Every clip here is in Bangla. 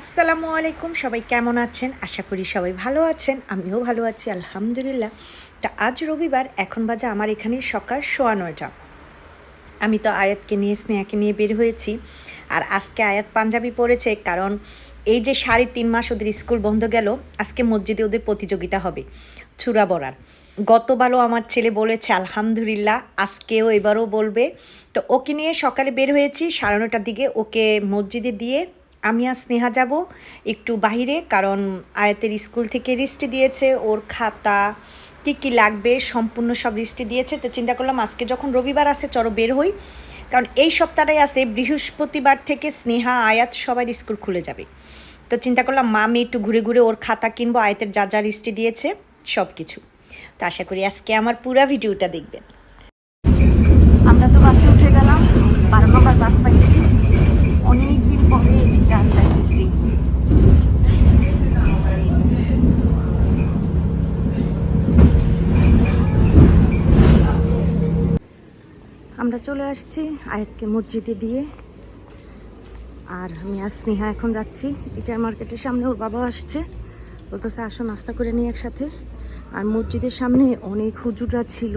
আসসালামু আলাইকুম, সবাই কেমন আছেন? আশা করি সবাই ভালো আছেন, আমিও ভালো আছি, আলহামদুলিল্লাহ। তা আজ রবিবার, এখন বাজে আমার এখানে সকাল সোয়া নয়টা। আমি তো আয়াতকে নিয়ে, স্নেহাকে নিয়ে বের হয়েছি। আর আজকে আয়াত পাঞ্জাবি পরেছে, কারণ এই যে সাড়ে তিন মাস ওদের স্কুল বন্ধ গেল, আজকে মসজিদে ওদের প্রতিযোগিতা হবে ছুরা বড়ার গতবারও আমার ছেলে বলেছে, আলহামদুলিল্লাহ, আজকেও এবারও বলবে। তো ওকে নিয়ে সকালে বের হয়েছি, সাড়ে নটার দিকে ওকে মসজিদে দিয়ে আমি আর স্নেহা যাব একটু বাইরে কারণ আয়াতের স্কুল থেকে রিস্টি দিয়েছে, ওর খাতা, কী কী লাগবে সম্পূর্ণ সব রিস্টি দিয়েছে। তো চিন্তা করলাম আজকে যখন রবিবার আছে, চলো বের হই। কারণ এই সপ্তাহটাই আছে, বৃহস্পতিবার থেকে স্নেহা, আয়াত সবার স্কুল খুলে যাবে। তো চিন্তা করলাম মা আমি একটু ঘুরে ঘুরে ওর খাতা কিনবো, আয়াতের যা যা রিস্টি দিয়েছে, সব কিছু। তো আশা করি আজকে আমার পুরো ভিডিওটা দেখবেন। আমরা তো বাসে উঠে গেলাম বারো নম্বর বাস পাইছি। আমরা চলে আসছি আয়াতকে মসজিদে দিয়ে। আর আমি আর স্নেহা এখন যাচ্ছি। এটা মার্কেটের সামনে ওর বাবা আসছে। বলতেছে, আসো, নাস্তা করে নিই একসাথে। আর মসজিদের সামনে অনেক হুজুররা ছিল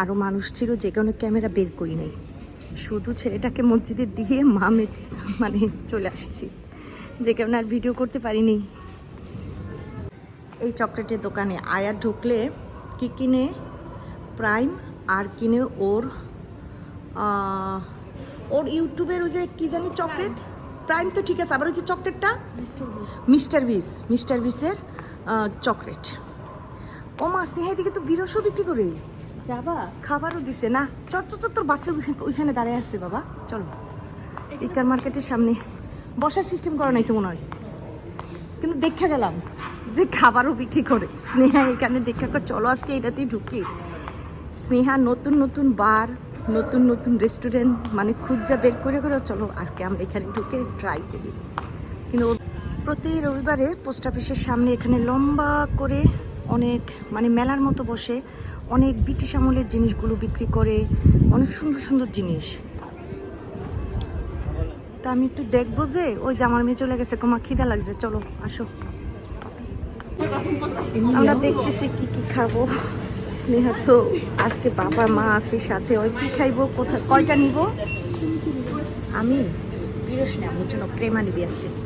আরও মানুষ ছিল, যে কারণে ক্যামেরা বের করি নাই। শুধু ছেলেটাকে মসজিদে দিয়ে মা মানে চলে আসছি। যে কারণে আর ভিডিও করতে পারিনি। এই চকলেটের দোকানে আয়া ঢুকলে কি কিনে? প্রাইম আর কিনে ওর ওর ইউটিউবের ওই যে কি জানি চকলেট? প্রাইম তো ঠিক আছে আবার ওই যে চকলেটটা? মিস্টার বিস মিস্টার বিসের চকলেট। ও মাছ নেহাই দিকে তো বিরসও বিক্রি করে। যাবা? খাবারও দিছে। না চট চট তোর বাচ্চা ওইখানে- ওইখানে দাঁড়ায় আসছে বাবা। চলো। ইকার মার্কেটের সামনে। বসার সিস্টেম করা নাই তো মনে হয়। কিন্তু দেখা গেলাম যে খাবারও বিক্রি করে। স্নেহা এখানে দেখা কর চলো আজকে এটাতেই ঢুকি। স্নেহা নতুন নতুন বার নতুন নতুন রেস্টুরেন্ট মানে খুঁজা বের করে করে চলো আজকে আমরা এখানে ঢুকে ট্রাই করি। কিন্তু প্রতি রবিবারে পোস্ট অফিসের সামনে এখানে লম্বা করে অনেক মানে মেলার মতো বসে অনেক ব্রিটিশ আমলের জিনিসগুলো বিক্রি করে, অনেক সুন্দর সুন্দর জিনিস। তা আমি একটু দেখব যে, ওই যে আমার মেয়ে চলে গেছে তোমার খিদা লাগছে, চলো, আসো। আমরা দেখতেছি কি কি খাব। স্নেহা তো আজকে বাবা, মা আছে সাথে, ওই কি খাইবো কোথায় কয়টা নিব? আমি, বিরস না জন্য প্রেমা নিবি আজকে।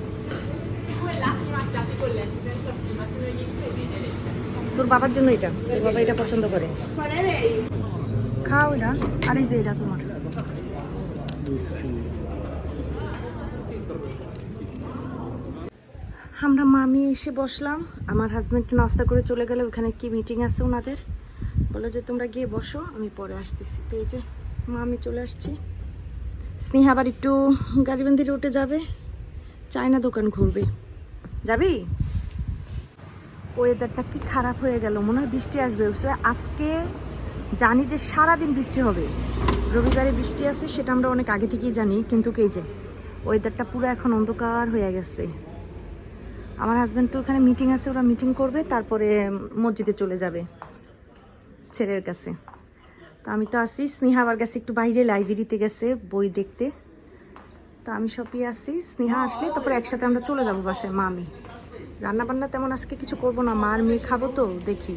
তোর বাবার জন্য এটা। তোর বাবা এটা পছন্দ করে। খাও এটা। আর এই যে এটা তোমার। আমরা মামি এসে বসলাম। আমার হাজব্যান্ড নাস্তা করে চলে গেলে। ওখানে কি মিটিং আছে ওনাদের? বলে যে, তোমরা গিয়ে বসো, আমি পরে আসতেছি। তো এই যে, মামি চলে আসছি। স্নেহা আবার একটু গাড়িবান্ধি রোডে যাবে। চায়না দোকান ঘুরবে। যাবি? ওয়েদারটা কি খারাপ হয়ে গেল? মনে হয় বৃষ্টি আসবে। আজকে জানি যে সারাদিন বৃষ্টি হবে। রবিবারে বৃষ্টি আছে, সেটা আমরা অনেক আগে থেকেই জানি। কিন্তু কে যে ওয়েদারটা পুরো এখন অন্ধকার হয়ে গেছে। আমার হাজব্যান্ড তো ওখানে মিটিং আছে, ওরা মিটিং করবে, তারপরে মসজিদে চলে যাবে ছেলের কাছে। তো আমি তো আসি স্নেহা আবার গেছে একটু বাইরে লাইব্রেরিতে গেছে বই দেখতে। তো আমি সবই আসি স্নেহা আসলে, তারপরে একসাথে আমরা চলে যাব বাসায়, মা রান্না বান্না তেমন আজকে কিছু করব না। মার মেয়ে খাব তো, দেখি।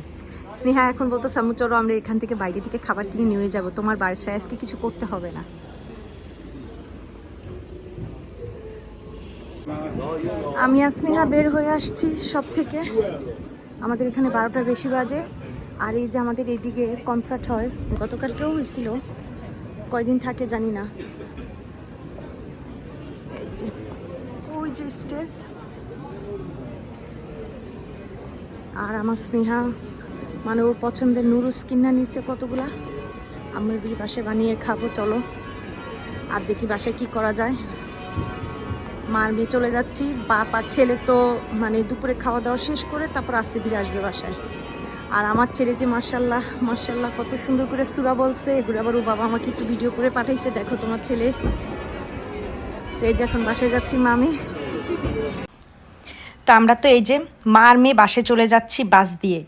স্নেহা এখন বলতো সামু চলো আমরা এখান থেকে বাইরে থেকে খাবার কিনে নিয়ে যাব। তোমার বাসায় আজকে কিছু করতে হবে না। আমি আর স্নেহা বের হয়ে আসছি সব থেকে। আমাদের এখানে বারোটার বেশি বাজে। আর এই যে আমাদের এইদিকে কনসার্ট হয়, গতকালকেও হয়েছিল। কয়দিন থাকে জানি না। এই যে, ওই যে স্টেজ আর আমার স্নেহা মানে ওর পছন্দের নুরুস কিনা নিচ্ছে কতগুলা? আমি এগুলি বাসায় বানিয়ে খাব, চলো। আর দেখি বাসায় কি করা যায়। মার মেয়ে চলে যাচ্ছি। বাপ আর ছেলে তো মানে দুপুরে খাওয়া দাওয়া শেষ করে তারপর আস্তে ধীরে আসবে বাসায়। আর আমার ছেলে যে মার্শাল্লাহ মার্শাল্লাহ কত সুন্দর করে সুরা বলছে। এগুলো আবার ও বাবা আমাকে একটু ভিডিও করে পাঠাইছে। দেখো তোমার ছেলে। তো এই যে এখন বাসায় যাচ্ছি মামি তো আমরা তো এই যে মা আর মেয়ে বাসে চলে যাচ্ছি বাস দিয়ে।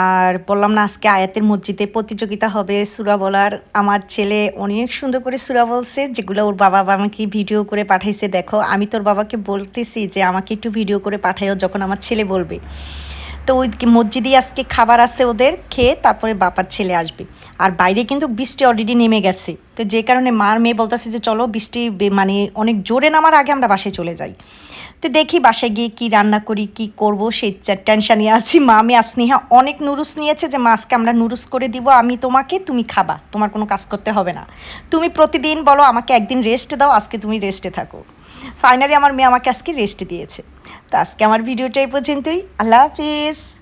আর বললাম না, আজকে আয়াতের মসজিদে প্রতিযোগিতা হবে, সুরা বলার। আমার ছেলে অনেক সুন্দর করে সুরা বলছে, যেগুলো ওর বাবা আমাকে ভিডিও করে পাঠাইছে। দেখো, আমি তোর বাবাকে বলতেছি যে আমাকে একটু ভিডিও করে পাঠাইও যখন আমার ছেলে বলবে। তো ওই মসজিদে আজকে খাবার আছে ওদের, খেয়ে তারপরে বাবার ছেলে আসবে। আর বাইরে কিন্তু বৃষ্টি অলরেডি নেমে গেছে। তো যে কারণে মার মেয়ে বলতেছে যে, চলো বৃষ্টি মানে অনেক জোরে নামার আগে আমরা বাসায় চলে যাই। তো দেখি বাসায় গিয়ে কি রান্না করি, কি করব, সেই টেনশানে আছি। মা, আমি আর স্নেহা অনেক নুরুস নিয়েছে যে, মাছকে আমরা নুরুস করে দিব, আমি তোমাকে, তুমি খাবা, তোমার কোনো কাজ করতে হবে না। তুমি প্রতিদিন বলো, আমাকে একদিন রেস্ট দাও, আজকে তুমি রেস্টে থাকো। ফাইনালি আমার মেয়ে আমাকে আজকে রেস্ট দিয়েছে। তো আজকে আমার ভিডিওটা এই পর্যন্তই। আল্লাহ হাফিজ।